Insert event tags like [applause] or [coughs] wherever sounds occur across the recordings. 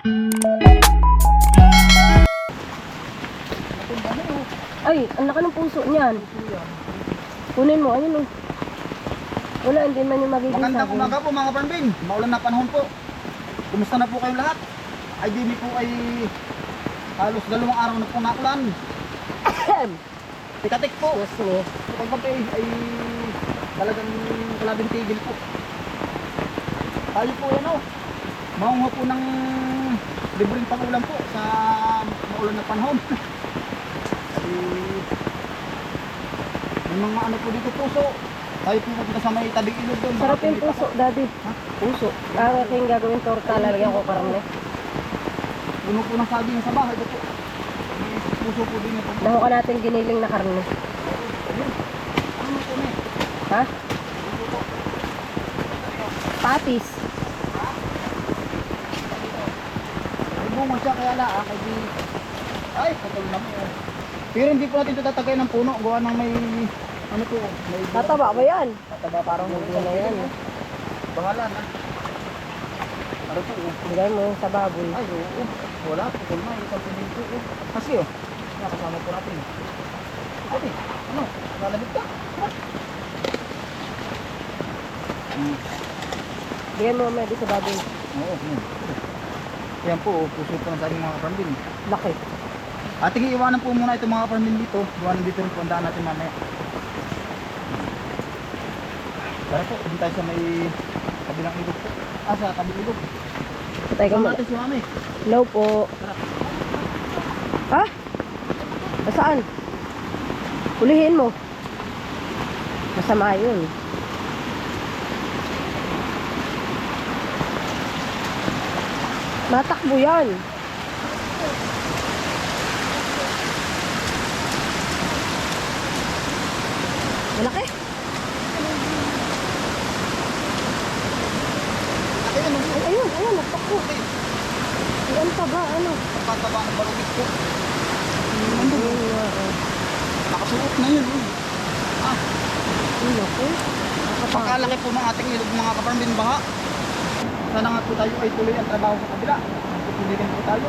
Ay, ang laki ng puso niyan. Kunin mo, ayun oh. Wala, hindi man yung magiging Magandang saging. umaga po mga Parmbin. Maulan na panahon po. Kumusta na po kayong lahat? Ay di po ay halos dalawang araw na po nakulan. [coughs] Tikatik po. Excuse me. Pagpapay ay talagang kalabing tigil po. Tayo po yan o. Maunga po ng libreng pangulam po sa maulan na panahon. [laughs] ay, may mga ano po dito puso. Tayo po pupunta sa may tabing ilog doon. Sarap yung puso, daddy. Ha? Puso. Ang aking gagawin torta, lalagyan ko karne. Puno po ng saging sa bahay. Ito po. Puso po din ito. Damo ka natin giniling na karne. Ano po na Ha? Patis. Bunga siya kaya la. ah, Kay. Ay, patol mo. eh. Pero hindi po natin ito tatagay ng puno. Gawa ng may... Ano po? May... Tataba ba yan? Tataba parang Hindi na yan. eh. Bahala na. Ano po? oh. Bigay mo yung sa baboy. Ay, oo. Wala. Putol na. Isang pinito. oh. Kasi oh. Nakasama po natin. Ate, ano? Nalamit ka? Bigay mo mamaya di sa baboy. Oo. Hmm. Yan po. Puso po ng saging mga kapambin. Laki. Ating iiwanan po muna itong mga kapambin dito. Iwanan dito rin po. Ang daan natin mamaya. Tara po. Dito tayo sa may kabilang ilog po. Ah, sa kabilang ilog. Mo. natin si mami. Hello po. Ha? Nasaan? Hulihin mo. Masama yun. Matakbo yan. Malaki. Ay, ayun, ayun, nagtakbo. Yan pa ba? Ano? Pagkataba ng balukit. Ayun nga, oh. Nakasuot na yun. oh. Ah, Ay, naku. Pagkalaki po ng ating ilog mga kapambin baha. Sana nga po tayo ay tuloy ang trabaho sa kabila. Magpupuligan po tayo.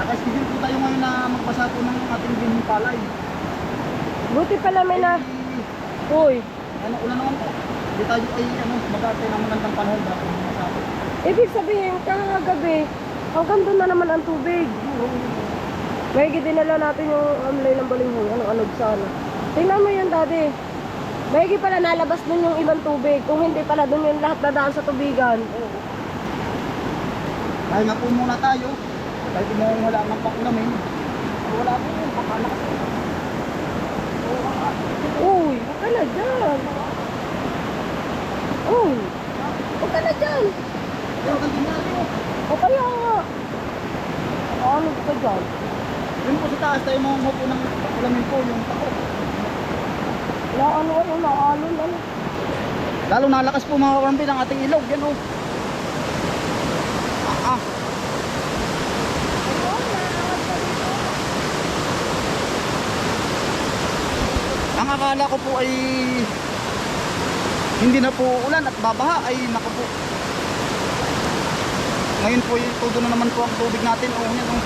Nakaschedule po tayo ngayon na magbasa po ng ating binhi palay. Buti pala may na... Uy, ano ulan naman po. Hindi tayo ay ano, mag-aantay ng magandang panahon bago masabi. ibig sabihin, kagabi, hanggang doon na naman ang tubig. May dinala natin yung amlay ng balinghoy. Anong anog sana. Tingnan mo yun, daddy. May pala nalabas dun yung ibang tubig. Kung hindi pala dun yung lahat dadaan sa tubigan. Dahil nga po muna tayo. Dahil kung wala ng pakulamin. Wala po yun, pakalakas. Uy, huwag ka na dyan. Uy, huwag ka na dyan. Pero ganito natin oh. O kaya nga. Ano ka dyan? Yun po sa taas tayo mga po ng pakulamin po yung tako. Wala ano, ano, naalon, ano. Lalo nalakas po mga kapambin ang ating ilog. Yan oh. Ah, ah. Ang akala ko po ay hindi na po ulan at babaha ay naku po. Ngayon po todo na naman po ang tubig natin. Oh, yan oh.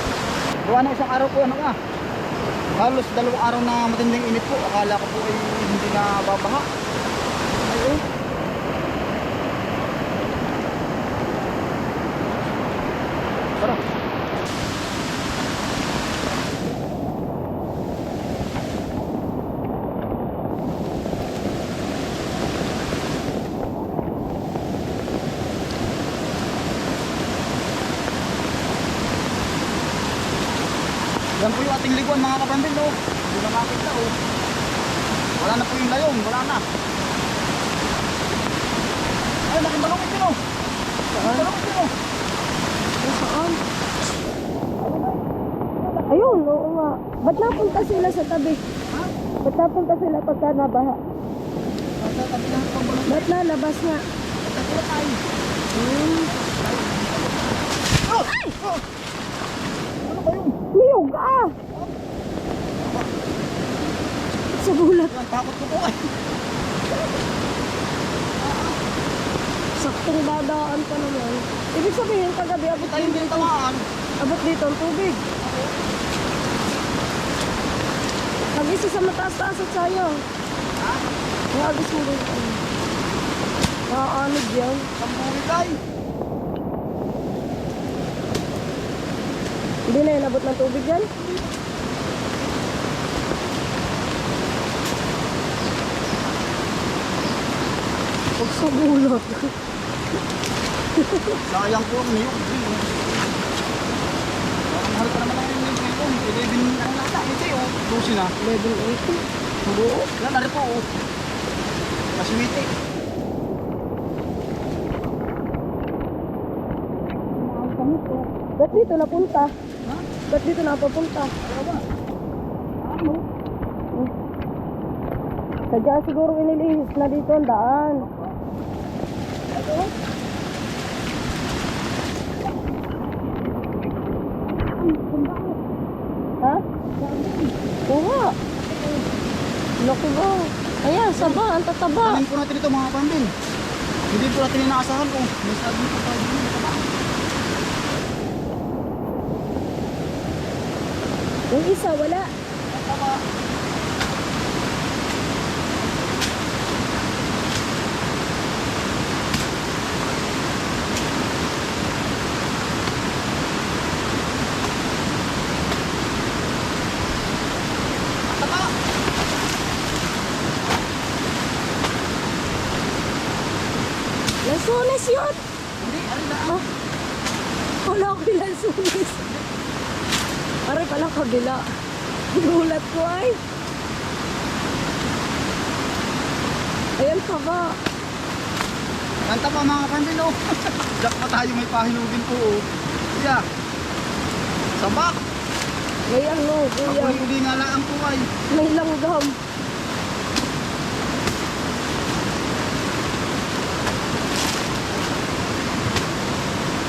Gawa ng isang araw po ano nga. Halos dalawang araw na matinding init po. Akala ko po ay hindi na babaha. Ating liguan mga kapandil oh. Hindi na makita oh. Wala na po yung layong, wala na. Ay, laking balokit yun oh. Laking balokit yun oh. Saan? Ayun, oo nga. Ba't napunta sila sa tabi? Ha? Ba't napunta sila pagka nabaha? Nasa tabi balokit. Ba't lalabas nga? Wala tayo. Hmm. Oh! Oh! Ano? Niyog ah! Sa gulat. Yan, takot ko po ay. Saktong dadaan pa naman. Ibig sabihin, kagabi, abot Tayo dito. tamaan. Abot dito ang tubig. Nag-isa sa mataas-taas at sayang. Ha? Nagis mo dito. Nakaanig yan. Sambuhi tayo. Hindi na yun abot ng tubig yan. Huwag bulot. Sayang po ang niyog. Ang mahal pa naman ang niyog nito. 11, ano nata? Ito oh. 12 na. 11, 18. Buo. Yan, nari po oh. Kaswiti. Ba't dito napunta? Ha? Ba't dito napapunta? Ano ba? Ano? Sadya siguro inilihis na dito ang daan. Ito? Ha? Oo nga. Laki ba? Ayan, saba, ang tataba. Alin po natin ito mga pambin. Hindi po natin inaasahan oh. May sabi po tayo dito. Yung isa, wala. Taba. Taba. Lansunis yun! Hindi, alin na. Ah, wala ko lansunis. Aray pala kabila. Gulat ko ay. Ayan ka ba? Kanta pa mga pambin oh. [laughs] Diyak pa tayo may pahilugin po oh. Yeah. Sabak. May ano, Ako kuya. hindi nga laang po ay. May langgam.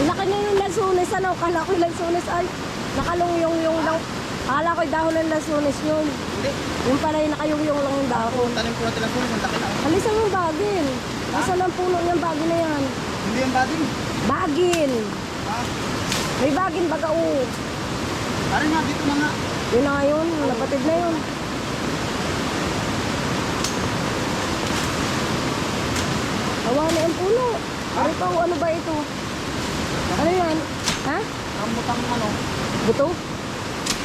Laki na yung lansunis. Ano? Kala ko yung lansunis ay nakalong yung yung lang. Kala ko yung dahon ng lansunis yun. Hindi. Yung pala yung nakayong yung lang yung dahon. Tanim po natin puno. Ang laki na oh. Alisan mo bagin. Asan ang puno niyang bagin na yan? Hindi ang bading. Bagin. Ha? May bagin baga o. Tara nga, dito na nga. Yun na nga yun. Napatid na yun. Awa na ang puno. Ano pa ano ba ito? Ano yan? Ha? Rambutang ano. Buto?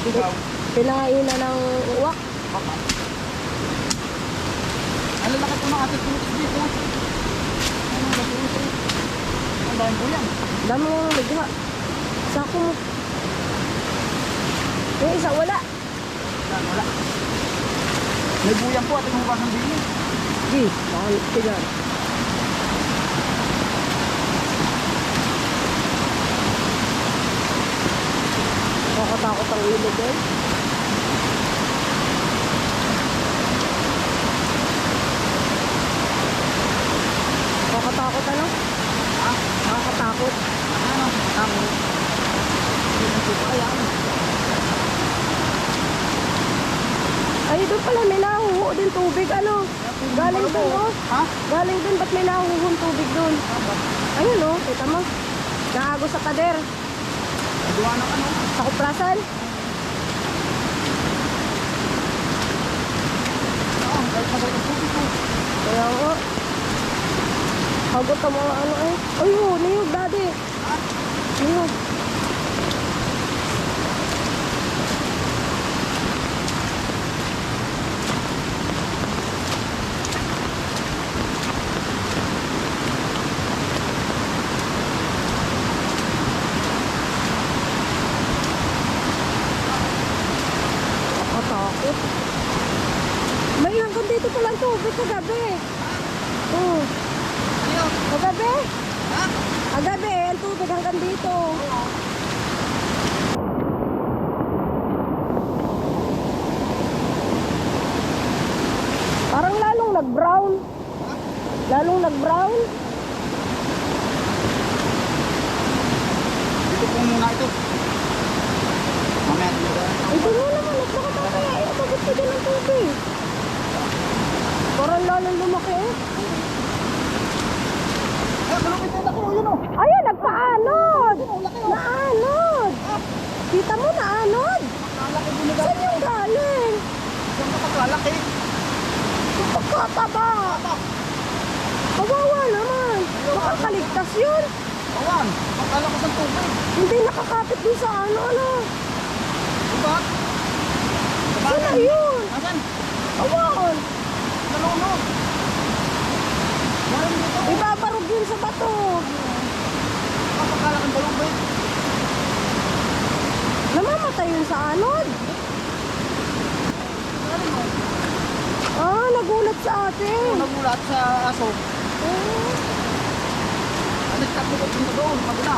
Ikaw. Pinangainan ng uwak. Baka. Ang lalaki po ng ating pulis dito. Ano ba pulis? Ang dahil po yan. Dami mo ng ligha. Sako mo. Yung isa wala. Yan, wala. May buyan po ating hugasan din yun. Di, baka tigan. Nakakatakot ang ilog eh. Nakakatakot ano? Ha? Nakakatakot. Ano? Tamo. Hindi na po kaya. Ay, doon pala may nahuho din tubig. Ano? Galing doon oh. Ha? Galing doon, ba't may nahuhong tubig doon? Ayun oh, kita mo. Naago sa pader. Gawa ng ano? Sa kuprasan. Oo, dahil magaling ang tubig ko. Kaya nga. Hagot ang mga ano eh. Ay, oh, niyog, daddy. Ha? Niyog. Nakatakot. May hanggang dito palang tubig kagabi. Oo. Iyo. Kagabi. Ha? Kagabi, ang tubig hanggang dito. Parang lalong nag-brown. Lalong nag-brown. Dito po muna ito. Mamaya dito. Ito nga naman, nagpakatataya. Eh, bakit ka ng tubig? Parang lalong lumaki eh. Ayun, oh. Naanod! Kita mo, nila. Saan yung galing? Saan ka pagkalaki? Pagkataba! Aba, Kawawa naman! Baka kaligtas yun! awan. Pagkalakas ng tubig. Hindi nakakapit din sa ano, ano. Diba? Saan na yun? Asan? Awan! Nalunod. Ibabarog yun sa bato. Kapagkalak ng balubig. Namamatay yun sa anod. Ano mo? Ah, nagulat sa atin. Nagulat sa aso. Oh, Ano, tatlo ko punta doon. Maguna.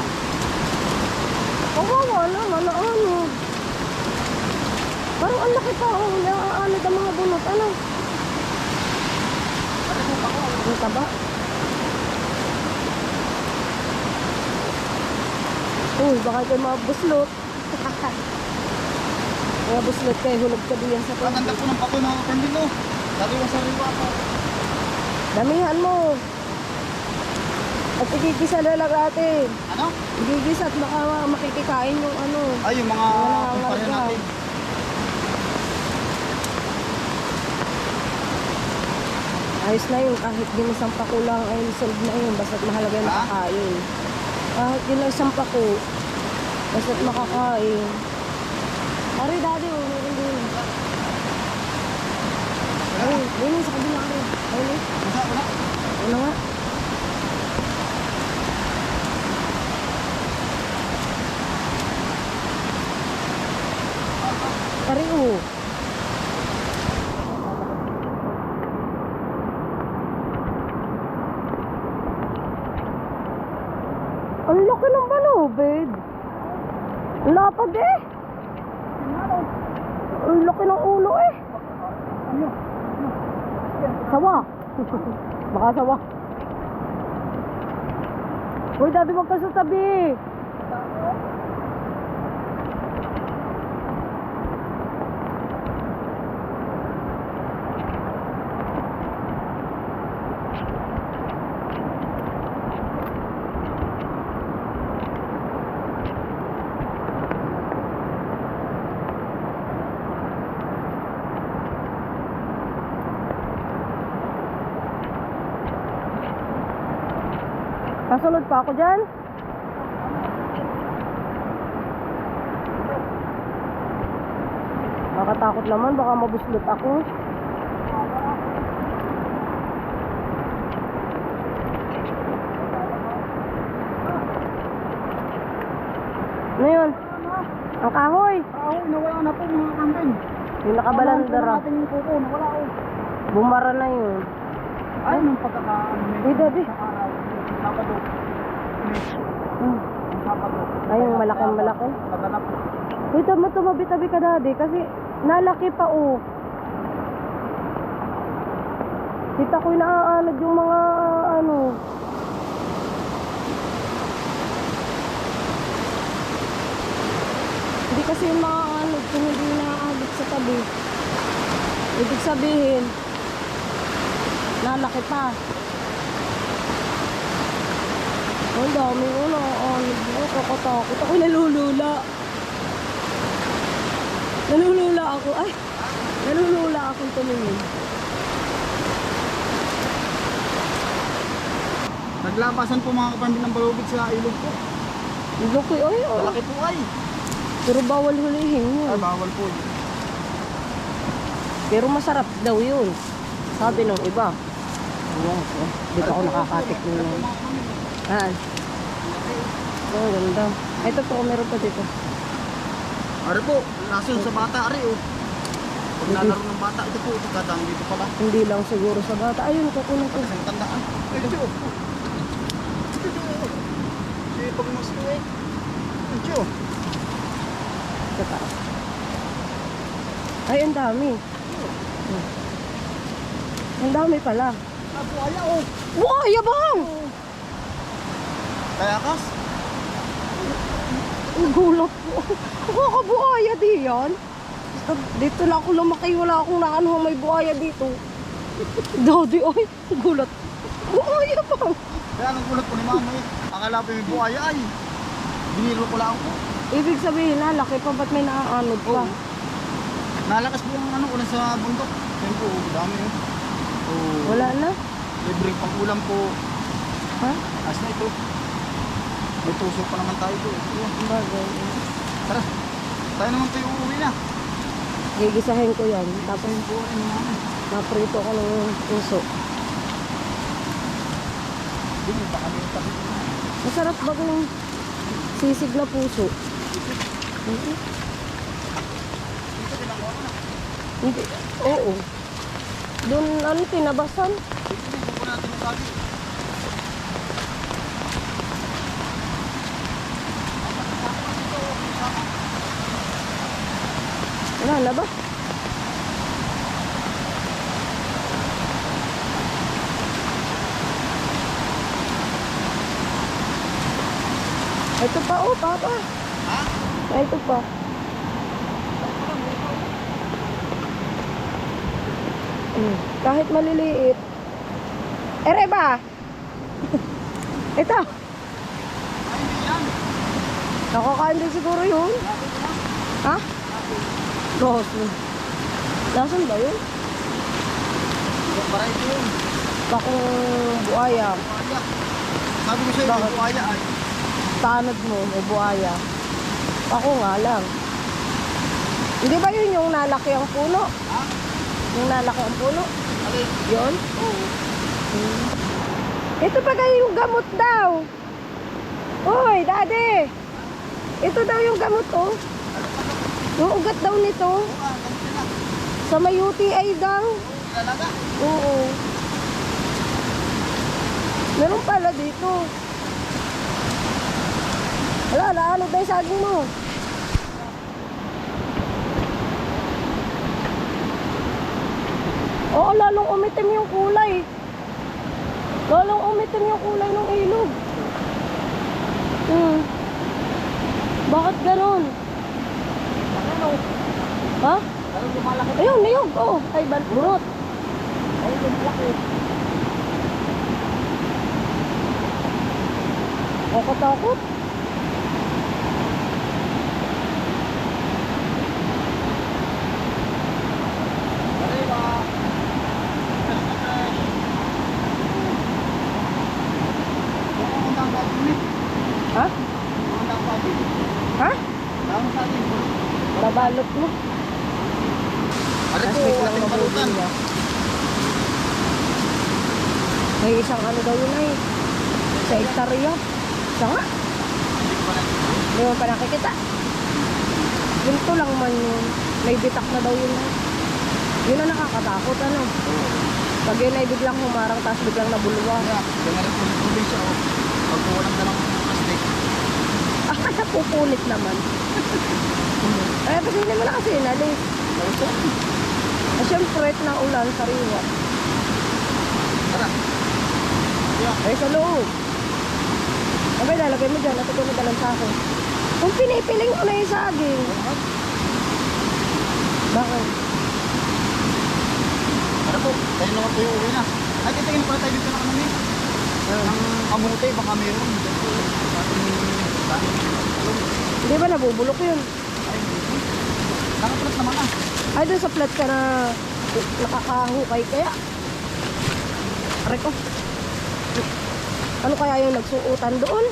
kawawa naman na ano. Parang ang laki pa, oh. Naaanod ang mga bunot. Ano? Ano po ako? Ang taba. Uy, baka kayo mga buslot. [laughs] mga buslot kayo, hulog ka diyan sa Maganda tubig. po ng pako mga kapandin mo. Ko sa riwa. Damihan mo. At igigisa na lang natin. Ano? Igigisa at baka makikikain yung ano. Ay, yung mga kumpare natin. Ayos na yun. Kahit ginisang pako lang ay solve na yun. Basta't mahalaga yung makakain. Kahit ginisang pako. Basta't makakain. Ari, daddy, oh, meron din. Ay, yun yung sa kabila ko. Ay, Wala, wala. ano nga? Oh. Ang laki ng balubid. Ang lapad eh. Ang laki ng ulo eh. Ano? Sawa. Baka sawa. Uy, daddy, wag ka sa tabi. Kasunod pa ako dyan. Nakatakot naman, baka mabuslot ako. Ano yun? Ang kahoy. Ah, oh, nawala na po mga kambing. Yung nakabalandara. Bumara na yun. Ay, nung pagkakaano nito. Uy, daddy. Sabado. Hmm. Sabado. Ay, malaking malaki. Naganap. Uy, tama tumabi-tabi ka daddy kasi nalaki pa oh. Kita ko yung naaalad yung mga ano. Hindi kasi yung naaalad kung hindi naaalad sa tabi. Ibig sabihin, nalaki pa. Ang dami ko na aalad. Nakakatakot ako nalulula. Nalulula ako. Ay, nalulula akong tumingin. Naglabasan po mga kapandin ng balubig sa ilog po. Laki, ay, oh. Malaki po ay. Pero bawal hulihin yun. Ay, bawal po yun. Pero masarap daw yun. Sabi nung iba. Ewan ko. Di ako nakakatik nun. Haan. Oh, ganda. Ito po, meron pa dito. Ari po, nasa yun sa bata, ari oh. Pag nalaro ng bata, ito po, ito kadang dito pala. Hindi lang siguro sa bata. Ayun, kukunin ko. Isang tandaan. Ito oh. Ito oh. Sige, pag mas ito eh. Ito oh. Sa taas. Ay, ang dami. Ang dami pala. Nabuhaya oh. Wow, yabang! Kaya kas? Ang gulat po. Nakakabuhaya di yan. Basta Dito na ako lumaki. Wala akong naano may buhaya dito. Daddy, ay, gulat. Buhaya pa. Kaya nung gulat ko ni mama eh. Akala ko yung buhaya ay. Biniro ko lang po. Ibig sabihin na, laki pa ba't may naaanod pa? Oo. Nalakas po ang ano ko sa bundok. Yan po, dami eh. Oh, Wala na. Libreng pangulam po. Ha? As na ito. May tusok pa naman tayo. Bagay. Tara. Tayo naman tayo uuwi na. Gigisahin ko yan. Tapos Tapos po rin naman. naprito ko ng puso. Hindi mo baka may. Masarap ba kung sisig na puso? Mhm. Dito ginagawa ko na. Hindi. Oo. Doon, ano, tinabasan. Dito na, buko natin yung sabi. Wala na ba? Ito pa, oh, papa. Ha? Ito pa. Hmm, kahit maliliit. Ere ba? [laughs] ito. Nakakain din siguro yun. Ha? Rosso. Nasaan ba yun? Variety yun. Bakong buaya. Buhaya. Sabi ko sa'yo, Bakit? yung buhaya ay. Tanod mo, may buaya. Ako nga lang. Hindi ba yun yung nalaki ang puno? Ha? Yung nalaki ang puno? Alin? Yun? Oo. Hmm. Ito pa kayo yung gamot daw. Hoy, daddy. Ito daw yung gamot, oh. Yung ugat daw nito. Sa may UTI daw. Oo, ilalaga. Oo. Meron pala dito. Wala, naano ba yung saging mo? Oo, lalong umitim yung kulay. Lalong umitim yung kulay ng ilog. Hmm. Bakit ganon? Ha? Lumalaki? Ayun, niyog. Oh, ay, burot. Ay, lumalaki. Nakakatakot. Arriba. Fresh na fresh. Oo, ang dami sa atin, eh. Ha? Ang dami sa atin. Ha? Dami sa atin. Babalot mo. Balutan. mabubuli ah. May isang ano daw yun ay. Sa hektarya. Isa nga. Hindi ko mo pa nakikita. Ginto lang man yun. May bitak na daw yun. Yun ang nakakatakot ano. Pag yun ay biglang humarang tapos biglang nabulwa. Kaya, ganyan po sa probinsya, oh. Pag walang dalang plastic. Ah, napupulit naman. [laughs] eh, kasi hindi mo na kasi inalis. Nauso. Eh, syempre, na ulan, sariwa. Tara. Ay, sa loob. Abay, lalagay mo dyan. Ito na dalang sako. Kung pinipiling mo na yung saging. Bakit? Tara po, tayo naman po yung uwi na. Ay, titingin pala tayo dito na kami. Ang kamote, baka meron. Sa. Hindi ba nabubulok yun? Ay, hindi. Nakaplat naman ah. Ay, doon sa plat ka na nakakahukay kaya. Aray ko. Ano kaya yung nagsuutan doon?